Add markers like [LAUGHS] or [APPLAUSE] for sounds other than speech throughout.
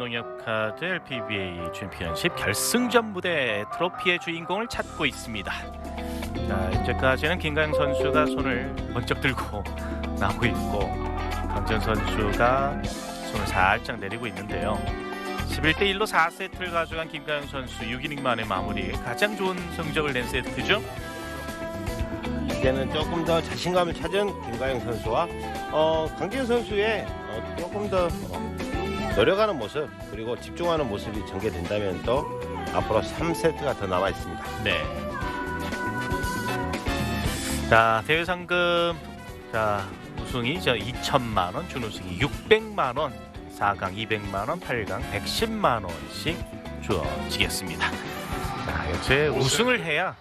농협카드 LPBA 챔피언십 결승전 무대 트로피의 주인공을 찾고 있습니다. 자, 이제까지는 김가영 선수가 손을 번쩍 들고 나오고 있고 강전 선수가 손을 살짝 내리고 있는데요. 11대 1로 4세트를 가져간 김가영 선수 6이닝 만에 마무리 가장 좋은 성적을 낸 세트죠. 이제는 조금 더 자신감을 찾은 김가영 선수와 어, 강진 선수의 어, 조금 더 어, 노력하는 모습 그리고 집중하는 모습이 전개된다면 또 앞으로 3세트가 더 남아 있습니다. 네. 자 대회 상금 자 우승이 저 2천만 원, 준우승이 600만 원, 4강 200만 원, 8강 110만 원씩 주어지겠습니다. 자 역시 우승을 해야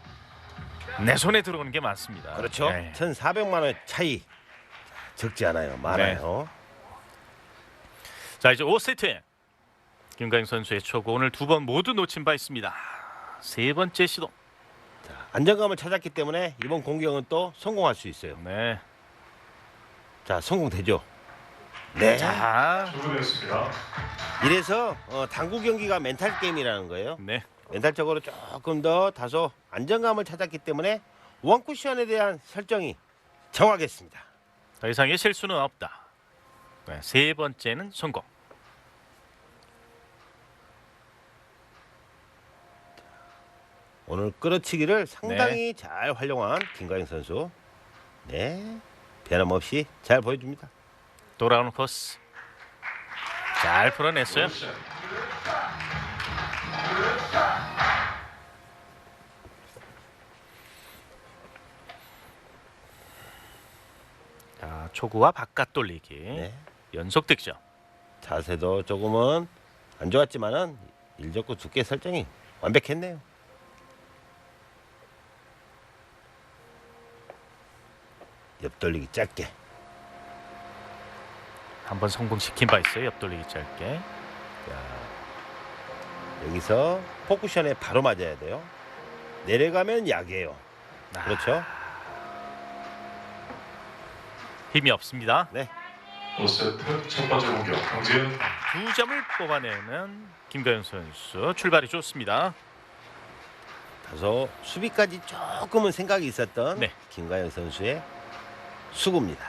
내 손에 들어오는 게 많습니다. 그렇죠. 네. 1,400만 원 차이 적지 않아요. 많아요. 자 이제 5세트 김가영 선수의 초구 오늘 두 번 모두 놓친 바 있습니다. 세 번째 시도. 자, 안정감을 찾았기 때문에 이번 공격은 또 성공할 수 있어요. 네. 자, 성공되죠. 네. 자. 이래서 어, 당구 경기가 멘탈 게임이라는 거예요. 네. 멘탈적으로 조금 더 다소 안정감을 찾았기 때문에 원 쿠션에 대한 설정이 정확했습니다. 더 이상의 실수는 없다. 네, 세 번째는 성공. 오늘 끌어치기를 상당히 잘 활용한 김가영 선수. 네. 변함없이 잘 보여줍니다. 돌아오는 코스. 잘 풀어냈어요. 자, 초구와 바깥 돌리기. 네. 연속 득점. 자세도 조금은 안 좋았지만은 일적구 두께 설정이 완벽했네요. 옆돌리기 짧게. 한번 성공시킨 바 있어요. 옆돌리기 짧게. 여기서 포쿠션에 바로 맞아야 돼요. 내려가면 약이에요. 아, 그렇죠? 힘이 없습니다. 5세트 첫 번째 공격 강지은 두 점을 뽑아내는 김가영 선수 출발이 좋습니다. 다소 수비까지 조금은 생각이 있었던 네. 김가영 선수의 수구입니다.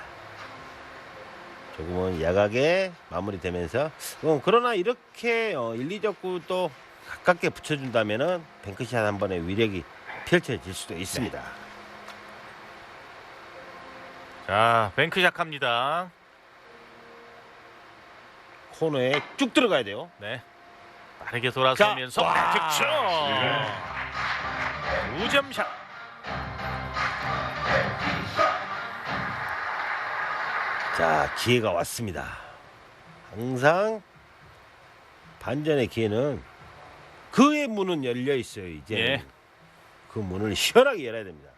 조금은 야각에 마무리되면서 어, 그러나 이렇게 어, 1, 2적구 또 가깝게 붙여준다면은 뱅크샷 한 번의 위력이 펼쳐질 수도 있습니다. 자, 뱅크샷 합니다. 코너에 쭉 들어가야 돼요. 네. 빠르게 돌아서면서 와. 득점. 우점샷. 자 기회가 왔습니다. 항상 반전의 기회는 그의 문은 열려 있어요. 이제 예. 그 문을 시원하게 열어야 됩니다.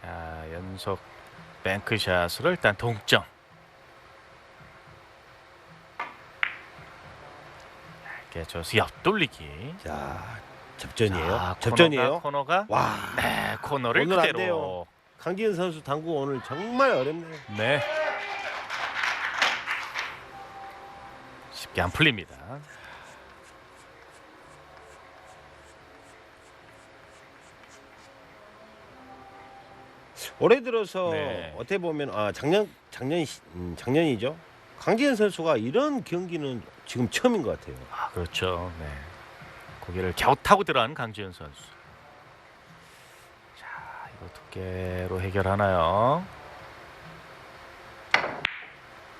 자, 연속 뱅크샷으로 일단 동점. 저서 옆돌리기. 자 접전이에요. 자, 접전이에요. 코너가, 코너가 와 네, 코너를 오늘 안 그대로. 돼요. 강지은 선수 당구 오늘 정말 어렵네요. 네. 쉽게 안 풀립니다. 올해 들어서 네. 어떻게 보면 아 작년 작년 음, 작년이죠. 강지은 선수가 이런 경기는 지금 처음인 것 같아요. 아, 그렇죠. 네. 고개를 갸웃하고 들어간 강지현 선수. 자, 이거 두께로 해결하나요?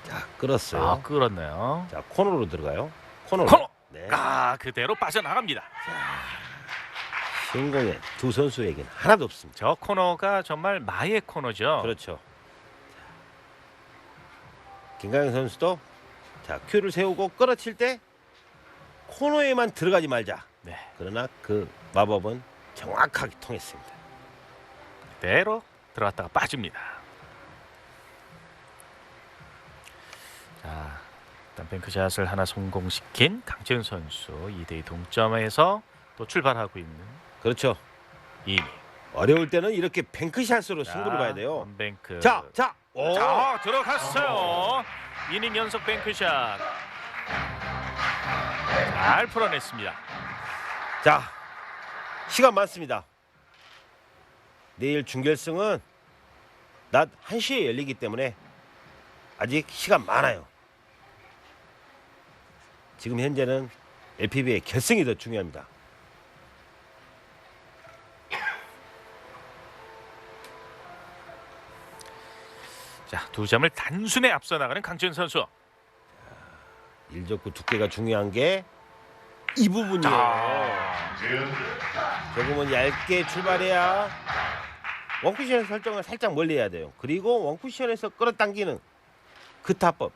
자 끌었어요. 아, 끌었네요. 자 코너로 들어가요. 코너로. 코너! 네. 아, 그대로 빠져나갑니다. 신공의 두 선수에게는 하나도 없습니다. 저 코너가 정말 마의 코너죠. 그렇죠. 김가영 선수도 자 큐를 세우고 끌어칠 때 코너에만 들어가지 말자. 네. 그러나 그 마법은 정확하게 통했습니다. 그대로 들어갔다가 빠집니다. 자, 일단 뱅크샷을 하나 성공시킨 강지현 선수 2대2 동점에서 또 출발하고 있는 그렇죠. 이니. 어려울 때는 이렇게 뱅크샷으로 승부를 봐야 돼요. 원뱅크. 자, 자, 오. 자, 들어갔어요. 이닝 연속 뱅크샷. 잘 풀어냈습니다. 자, 시간 많습니다. 내일 준결승은 낮 1시에 열리기 때문에 아직 시간 많아요. 지금 현재는 LPB의 결승이 더 중요합니다. 자, 두 점을 단숨에 앞서 나가는 강지훈 선수. 일적구 두께가 중요한 게 이 부분이에요. 조금은 얇게 출발해야 원쿠션 설정을 살짝 멀리 해야 돼요. 그리고 원쿠션에서 끌어당기는 그 타법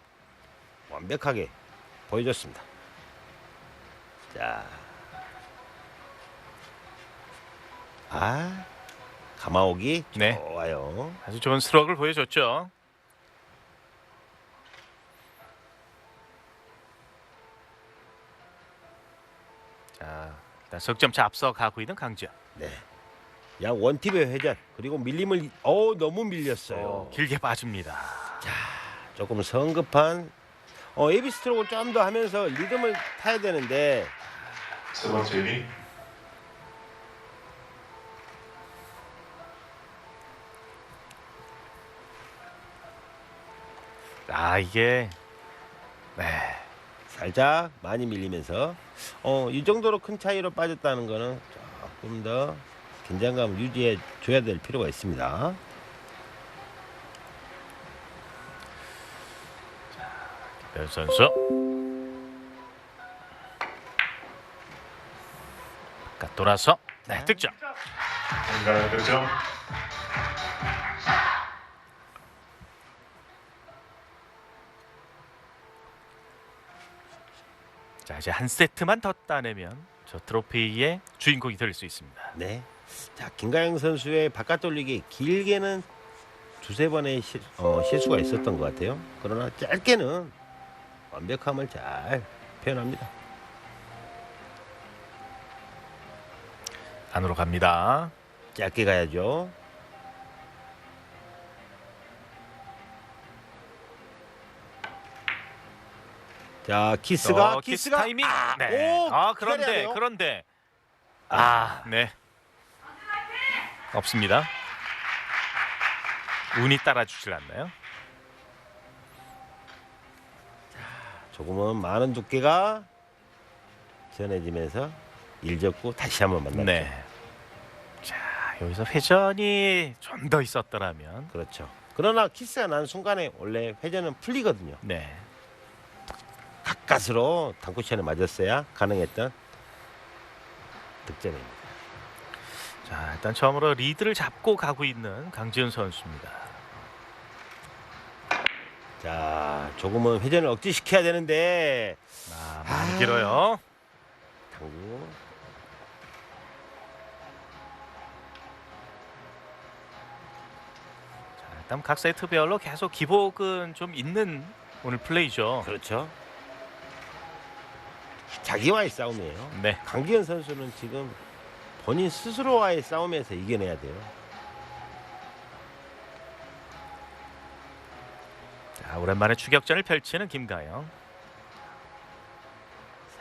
완벽하게 보여줬습니다. 자, 아 가마오기 네. 좋아요. 아주 좋은 스트로크를 보여줬죠. 일단 석점차 앞서 가고 있는 강지훈. 네, 양 원팁의 회전 그리고 밀림을 어 너무 밀렸어요. 어, 길게 빠집니다. 조금 성급한 어, 에비 스트로크를 좀더 하면서 리듬을 타야 되는데 세 번째 이닝 아 이게 네. 살짝 많이 밀리면서. 어, 이 정도로 큰 차이로 빠졌다는 거는 조금 더 긴장감을 유지해 줘야 될 필요가 있습니다. 별 선수. 바깥 돌아서. 네, 득점. 김가영 득점 자 이제 한 세트만 더 따내면 저 트로피의 주인공이 될 수 있습니다. 네. 자, 김가영 선수의 바깥 돌리기 길게는 두세 번의 실, 어, 실수가 있었던 것 같아요. 그러나 짧게는 완벽함을 잘 표현합니다. 안으로 갑니다. 짧게 가야죠. 자, 키스가 어, 키스 키스가 타이밍. 아, 네. 오, 아 기다려야 그런데 돼요. 그런데 아 네. 없습니다. 운이 따라주질 않나요? 조금은 많은 두께가 전해지면서 일적구 다시 한번 만났죠. 네. 자 여기서 회전이 좀 더 있었더라면 그렇죠. 그러나 키스가 난 순간에 원래 회전은 풀리거든요. 네. 가까스로 당구션에 맞았어야 가능했던 득점입니다. 자 일단 처음으로 리드를 잡고 가고 있는 강지훈 선수입니다. 자, 조금은 회전을 억제시켜야 되는데 아, 많이 아. 길어요. 당구 자, 일단 각 세트별로 계속 기복은 좀 있는 오늘 플레이죠. 그렇죠. 자기와의 싸움이에요. 네. 강기현 선수는 지금 본인 스스로와의 싸움에서 이겨내야 돼요. 자, 오랜만에 추격전을 펼치는 김가영.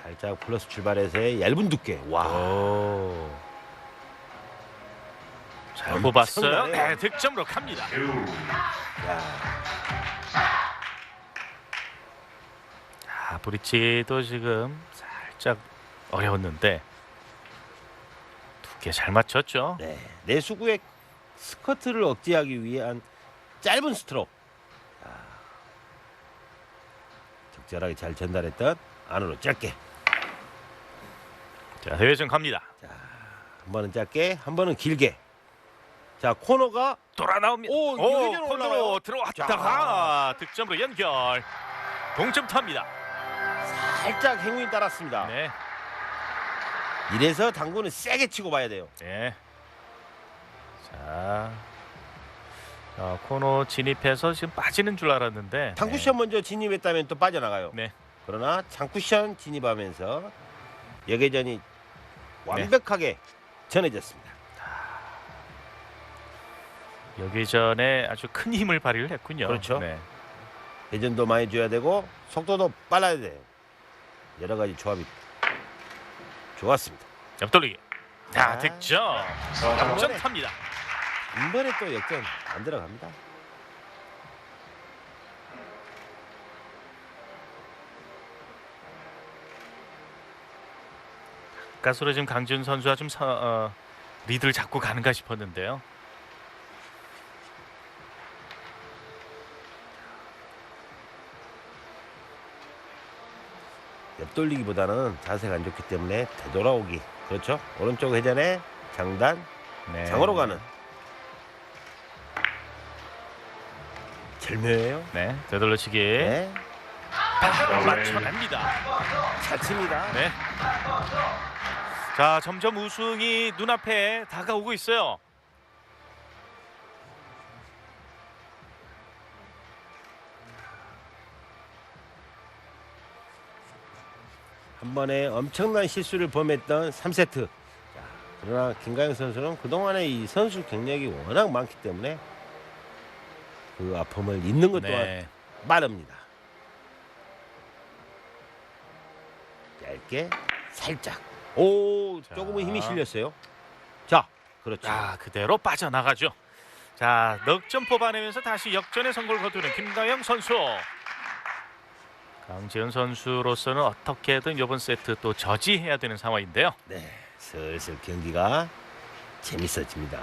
살짝 플러스 출발해서의 얇은 두께. 와. 오. 잘 엄청나네요. 뽑았어요. 네, 득점으로 갑니다. 자, 브리치도 지금 살짝 어려웠는데 두께 잘 맞췄죠. 네. 내 수구의 스커트를 억제하기 위한 짧은 스트로크. 아. 적절하게 잘 전달했던 안으로 짧게. 자, 대회전 갑니다. 한 번은 짧게, 한 번은 길게. 자, 코너가 돌아 나옵니다. 오, 유회전 코너로 올라와요. 들어왔다가 득점으로 연결. 동점 탑니다. 살짝 행운이 따랐습니다. 네. 이래서 당구는 세게 치고 봐야 돼요. 네. 자. 자, 코너 진입해서 지금 빠지는 줄 알았는데 당쿠션 먼저 진입했다면 또 빠져나가요. 네. 그러나 장쿠션 진입하면서 여계전이 완벽하게 전해졌습니다. 여기 전에 아주 큰 힘을 발휘를 했군요. 그렇죠. 네. 회전도 많이 줘야 되고 속도도 빨라야 돼요. 여러 가지 조합이 좋았습니다. 옆돌리기. 자, 아. 득점. 득점 탑니다. 한 번에 또 역전 안 들어갑니다. 가수로 지금 강지훈 선수가 좀 서, 어, 리드를 잡고 가는가 싶었는데요. 옆돌리기보다는 자세가 안 좋기 때문에 되돌아오기. 그렇죠? 오른쪽 회전에 장단, 네. 장으로 가는. 절묘해요. 네, 되돌려치기. 네. 맞춰냅니다. 잘 칩니다. 네. 자, 점점 우승이 눈앞에 다가오고 있어요. 한 번에 엄청난 실수를 범했던 3세트. 자, 그러나 김가영 선수는 그동안의 이 선수 경력이 워낙 많기 때문에 그 아픔을 잊는 것 또한 네. 빠릅니다. 얇게 살짝. 오, 자. 조금은 힘이 실렸어요. 자, 그렇죠. 자, 그대로 빠져나가죠. 자, 넉점 뽑아내면서 다시 역전의 성공을 거두는 김가영 선수. 강지현 선수로서는 어떻게든 이번 세트 또 저지해야 되는 상황인데요. 네, 슬슬 경기가 재밌어집니다.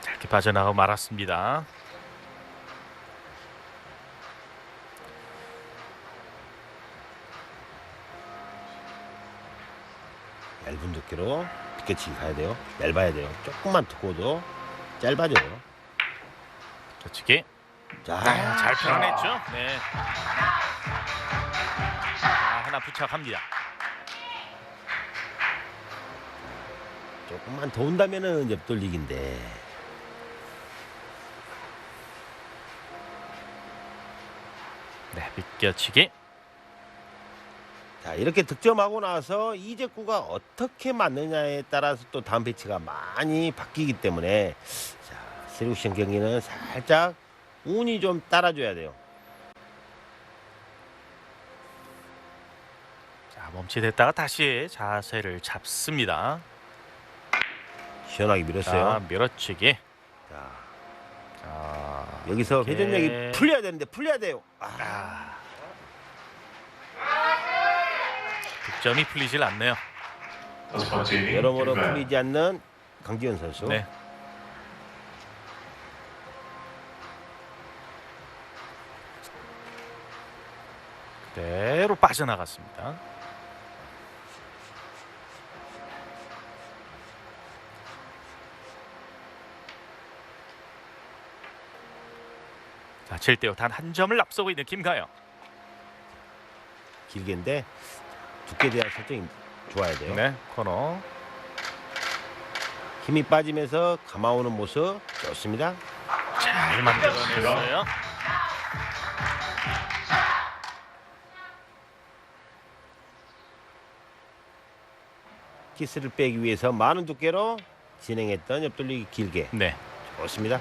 자, 이렇게 빠져나가고 말았습니다. 얇은 두께로 두께치기 가야 돼요. 얇아야 돼요. 조금만 두꺼워도 짧아져요. 저치기. 자, 아, 잘 풀어냈죠. 네. 자, 하나 부착합니다. 조금만 더 온다면은 옆돌리기인데. 네, 비껴치기. 자, 이렇게 득점하고 나서 이적구가 어떻게 맞느냐에 따라서 또 다음 배치가 많이 바뀌기 때문에 자, 세루션 경기는 살짝 운이 좀 따라줘야 돼요. 자, 멈칫했다가 다시 자세를 잡습니다. 시원하게 밀었어요. 자, 밀어치기. 자, 자, 여기서 이렇게. 회전력이 풀려야 되는데 풀려야 돼요. 아, 아. 득점이 풀리질 않네요. 여러모로. 풀리지 않는 강지현 선수. 네. 그대로 빠져나갔습니다. 자, 7대5 단 한 점을 앞서고 있는 김가영. 길게인데 두께 대한 설정이 좋아야 돼요. 네, 코너. 힘이 빠지면서 감아오는 모습 좋습니다. 잘 만들어냈어요. 키스를 빼기 위해서 많은 두께로 진행했던 옆돌리기 길게 네. 좋습니다.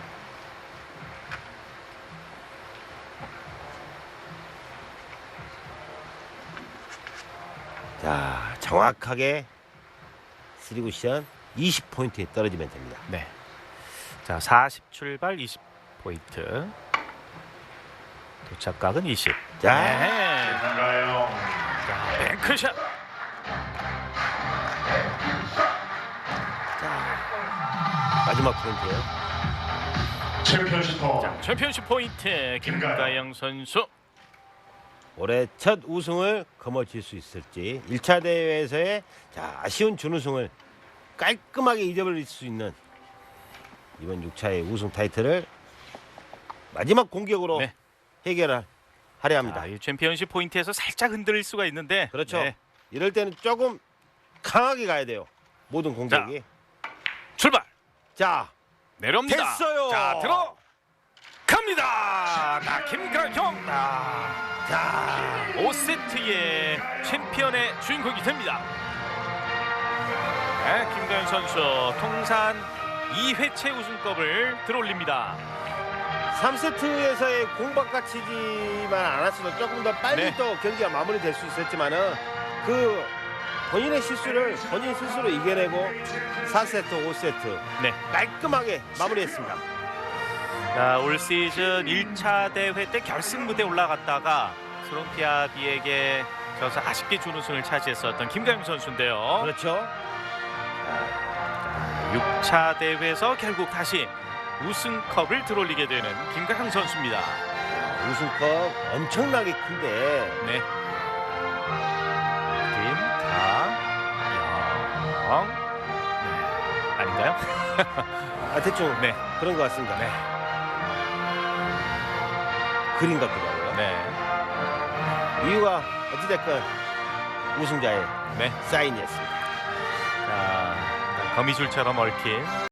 자 정확하게 쓰리구션 20포인트에 떨어지면 됩니다. 네. 자, 40 출발 20 포인트. 도착각은 20. 자 네. 김가영 자, 뱅크샷. 마지막 포인트예요. 챔피언십 터 자, 챔피언십 포인트 김가영 선수. 올해 첫 우승을 거머쥘 수 있을지 1차 대회에서의 자, 아쉬운 준우승을 깔끔하게 잊어버릴 수 있는 이번 6차의 우승 타이틀을 마지막 공격으로 네. 해결을 하려 합니다. 자, 이 챔피언십 포인트에서 살짝 흔들릴 수가 있는데 그렇죠. 네. 이럴 때는 조금 강하게 가야 돼요. 모든 공격이. 출발. 자, 내려옵니다. 됐어요. 자, 들어 갑니다. 나 김가영. 아, 자, 5세트의 챔피언의 주인공이 됩니다. 네, 김가영 선수 통산 2회째 우승컵을 들어올립니다. 3세트에서의 공박과 치지만 않았어도 조금 더 빨리 네. 또 경기가 마무리될 수 있었지만은 그 본인의 실수를 본인 스스로 이겨내고 4세트, 5세트 네. 깔끔하게 마무리했습니다. 자, 올 시즌 1차 대회 때 결승 무대 올라갔다가 스롱피아비에게 져서 아쉽게 준우승을 차지했었던 김가영 선수인데요. 그렇죠. 6차 대회에서 결국 다시 우승컵을 들어올리게 되는 김가영 선수입니다. 우승컵 엄청나게 큰데 네. 네. 아닌가요? [LAUGHS] 아, 대충 네. 그런 것 같습니다. 네. 그림 같기도 하고요. 네. 이유가 어찌됐건 우승자의 네. 사인이었습니다. 자, 거미줄처럼 얽힌